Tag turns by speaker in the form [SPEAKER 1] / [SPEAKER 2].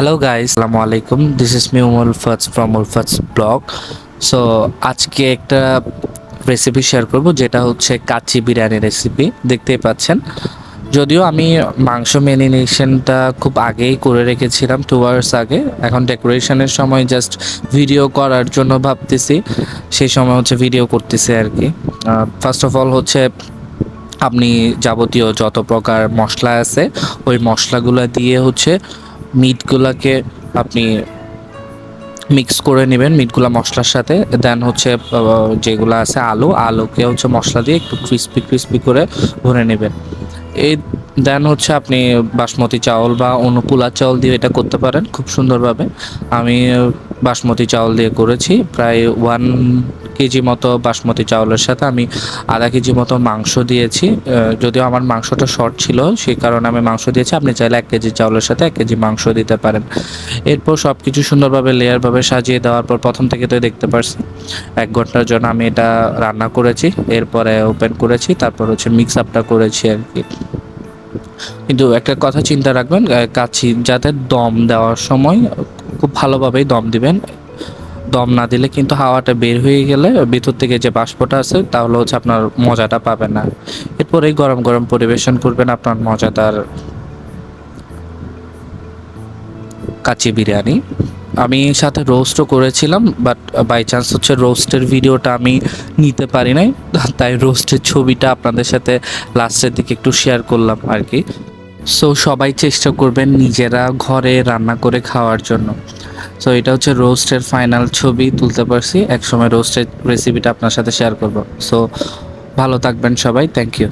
[SPEAKER 1] Hello guys আসসালামু আলাইকুম this is me উমল ফাজ ফ্রম উলফাজ ব্লগ সো আজকে একটা রেসিপি শেয়ার করব, যেটা হচ্ছে কাচ্চি বিরিয়ানি রেসিপি দেখতেই পাচ্ছেন। যদিও আমি মাংস ম্যারিনেশনটা খুব আগেই করে রেখেছিলাম টু আওয়ার্স আগে। এখন ডেকোরেশনের সময় জাস্ট ভিডিও করার জন্য ভাবতেছি। সেই সময় হচ্ছে ভিডিও করতেছি আর কি। ফার্স্ট অফ অল হচ্ছে আপনি যাবতীয় যত প্রকার মশলা আছে, ওই মশলাগুলো দিয়ে হচ্ছে মিটগুলোকে আপনি মিক্স করে নেবেন মিটগুলো মশলার সাথে। দেন হচ্ছে যেগুলো আছে আলু, আলুকে হচ্ছে মশলা দিয়ে একটু ক্রিস্পি ক্রিস্পি করে ভরে নেবেন। এই দেন হচ্ছে আপনি বাসমতি চাউল বা অন্য পোলা চাউল দিয়ে এটা করতে পারেন খুব সুন্দরভাবে। আমি বাসমতি চাউল দিয়ে করেছি, প্রায় ওয়ান কেজি মতো বাসমতি চাউলের সাথে আমি আধা কেজি মতো মাংস দিয়েছি। যদিও আমার মাংসটা শর্ট ছিল, সেই কারণে আমি মাংস দিয়েছি। আপনি চাইলে এক কেজি চাউলের সাথে এক কেজি মাংস দিতে পারেন। এরপর সব কিছু সুন্দরভাবে লেয়ারভাবে সাজিয়ে দেওয়ার পর প্রথম থেকে তো দেখতে পারছি, এক ঘণ্টার জন্য আমি এটা রান্না করেছি। এরপরে ওপেন করেছি, তারপর হচ্ছে মিক্স আপটা করেছি আর কি। কিন্তু একটা কথা চিন্তা রাখবেন কাছি যাতে দম দেওয়ার সময় খুব ভালোভাবেই দম দিবেন। দম না দিলে কিন্তু হাওয়াটা বের হয়ে গেলে ভিতর থেকে যে বাষ্পটা আছে তাহলে হচ্ছে আপনার মজাটা পাবে না। এরপরেই গরম গরম পরিবেশন করবেন আপনার মজাদার কাচি বিরিয়ানি। আমি সাথে রোস্টও করেছিলাম বাট বাই চান্স হচ্ছে রোস্টের ভিডিওটা আমি নিতে পারি নাই, তাই রোস্টের ছবিটা আপনাদের সাথে লাস্টের দিকে একটু শেয়ার করলাম আর কি। সো সবাই চেষ্টা করবেন নিজেরা ঘরে রান্না করে খাওয়ার জন্য। সো এটা হচ্ছে রোস্টের ফাইনাল ছবি তুলতে পারছি, একসময় রোস্টের রেসিপিটা আপনার সাথে শেয়ার করব। সো ভালো থাকবেন সবাই থ্যাংক ইউ